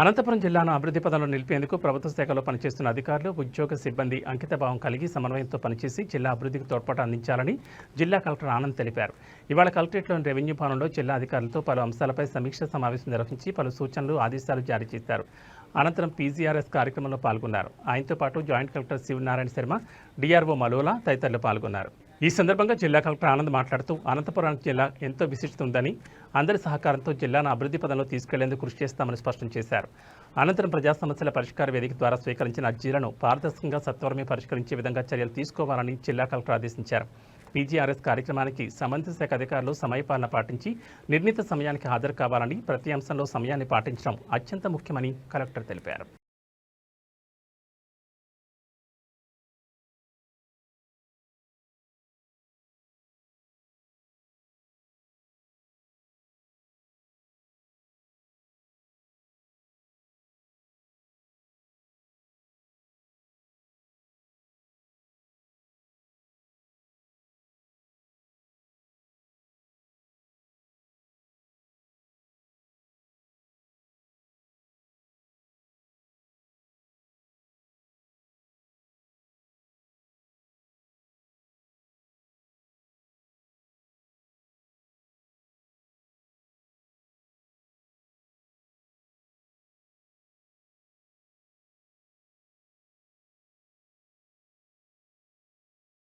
అనంతపురం జిల్లాను అభివృద్ధి పదంలో నిలిపేందుకు ప్రభుత్వ శాఖలో పనిచేస్తున్న అధికారులు ఉద్యోగ సిబ్బంది అంకితభావం కలిగి సమన్వయంతో పనిచేసి జిల్లా అభివృద్ధికి తోడ్పాటు అందించాలని జిల్లా కలెక్టర్ ఆనంద్ తెలిపారు. ఇవాళ కలెక్టరేట్లోని రెవెన్యూ భవనంలో జిల్లా అధికారులతో పలు అంశాలపై సమీక్ష సమావేశం నిర్వహించి పలు సూచనలు ఆదేశాలు జారీ చేశారు. అనంతరం పీజీఆర్ఎస్ కార్యక్రమంలో పాల్గొన్నారు. ఆయనతో పాటు joint collector Sivanarayana Sharma DRO Malola తదితరులు పాల్గొన్నారు. ఈ సందర్భంగా జిల్లా కలెక్టర్ ఆనంద్ మాట్లాడుతూ అనంతపురం జిల్లా ఎంతో విశిష్టత ఉందని అందరి సహకారంతో జిల్లాను అభివృద్ధి పదంలో తీసుకెళ్ళేందుకు కృషి చేస్తామని స్పష్టం చేశారు. అనంతరం ప్రజా సమస్యల పరిష్కార వేదిక ద్వారా స్వీకరించిన అర్జీలను పారదర్శకంగా సత్వరమే పరిష్కరించే విధంగా చర్యలు తీసుకోవాలని జిల్లా కలెక్టర్ ఆదేశించారు. పీజీఆర్ఎస్ కార్యక్రమానికి సంబంధిత శాఖ అధికారులు సమయపాలన పాటించి నిర్ణీత సమయానికి హాజరు కావాలని ప్రతి అంశంలో సమయాన్ని పాటించడం అత్యంత ముఖ్యమని కలెక్టర్ తెలిపారు.